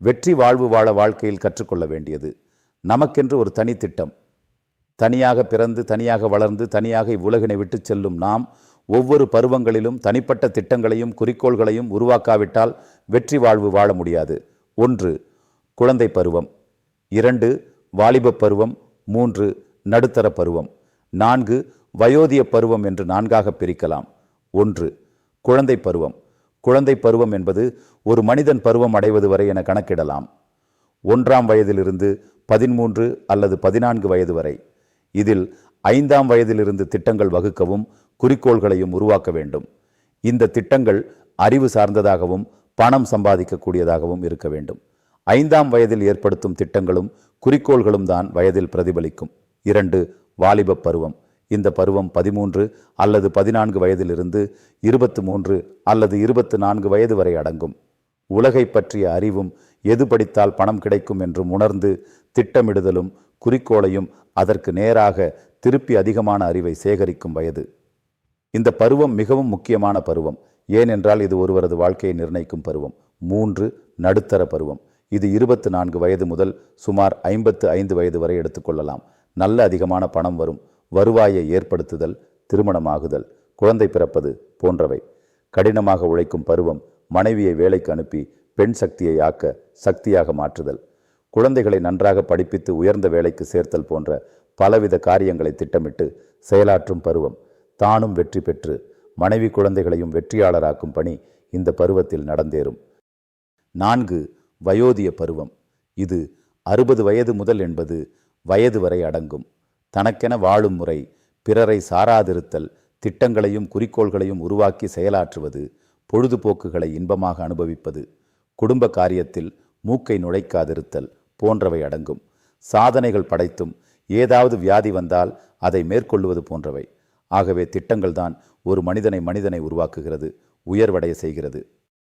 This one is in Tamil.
வெற்றி வாழ்வு வாழ வாழ்க்கையில் கற்றுக்கொள்ள வேண்டியது. நமக்கென்று ஒரு தனி திட்டம். தனியாக பிறந்து தனியாக வளர்ந்து தனியாக இவ்வுலகினை விட்டு செல்லும் நாம் ஒவ்வொரு பருவங்களிலும் தனிப்பட்ட திட்டங்களையும் குறிக்கோள்களையும் உருவாக்காவிட்டால் வெற்றி வாழ்வு வாழ முடியாது. ஒன்று குழந்தை பருவம். இரண்டு வாலிபப் பருவம். மூன்று நடுத்தர பருவம். நான்கு வயோதிய பருவம் என்று நான்காக பிரிக்கலாம். ஒன்று குழந்தை பருவம். குழந்தை பருவம் என்பது ஒரு மனிதன் பருவம் அடைவது வரை என கணக்கிடலாம். ஒன்றாம் வயதிலிருந்து பதிமூன்று அல்லது பதினான்கு வயது வரை. இதில் ஐந்தாம் வயதிலிருந்து திட்டங்கள் வகுக்கவும் குறிக்கோள்களையும் உருவாக்க வேண்டும். இந்த திட்டங்கள் அறிவு சார்ந்ததாகவும் பணம் சம்பாதிக்கக்கூடியதாகவும் இருக்க வேண்டும். ஐந்தாம் வயதில் ஏற்படுத்தும் திட்டங்களும் குறிக்கோள்களும் தான் வயதில் பிரதிபலிக்கும். இரண்டு வாலிபப் பருவம். இந்த பருவம் பதிமூன்று அல்லது பதினான்கு வயதிலிருந்து இருபத்து மூன்று அல்லது இருபத்து நான்கு வயது வரை அடங்கும். உலகை பற்றிய அறிவும் எது படித்தால் பணம் கிடைக்கும் என்றும் உணர்ந்து திட்டமிடுதலும் குறிக்கோளையும் அதற்கு நேராக திருப்பி அதிகமான அறிவை சேகரிக்கும் வயது. இந்த பருவம் மிகவும் முக்கியமான பருவம். ஏனென்றால் இது ஒருவரது வாழ்க்கையை நிர்ணயிக்கும் பருவம். மூன்று நடுத்தர பருவம். இது இருபத்து நான்கு வயது முதல் சுமார் ஐம்பத்து ஐந்து வயது வரை எடுத்துக்கொள்ளலாம் நல்ல அதிகமான பணம் வரும். வருவாயை ஏற்படுத்துதல் திருமணமாகுதல் குழந்தை பிறப்பது போன்றவை. கடினமாக உழைக்கும் பருவம் மனைவியை வேலைக்கு அனுப்பி பெண் சக்தியை ஆக்க சக்தியாக மாற்றுதல். குழந்தைகளை நன்றாக படிப்பித்து உயர்ந்த வேலைக்கு சேர்த்தல் போன்ற பலவித காரியங்களை திட்டமிட்டு செயலாற்றும் பருவம். தானும் வெற்றி பெற்று மனைவி குழந்தைகளையும் வெற்றியாளராக்கும் பணி இந்த பருவத்தில் நடந்தேறும். நான்கு வயோதிய பருவம். இது அறுபது வயது முதல் என்பது வயது வரை அடங்கும். தனக்கென வாழும் முறை பிறரை சாராதிருத்தல் திட்டங்களையும் குறிக்கோள்களையும் உருவாக்கி செயலாற்றுவது பொழுதுபோக்குகளை இன்பமாக அனுபவிப்பது குடும்ப காரியத்தில் மூக்கை நுழைக்காதிருத்தல் போன்றவை அடங்கும். சாதனைகள் படைத்தும் ஏதாவது வியாதி வந்தால் அதை மேற்கொள்வது போன்றவை. ஆகவே திட்டங்கள்தான் ஒரு மனிதனை மனிதனை உருவாக்குகிறது உயர்வடைய செய்கிறது.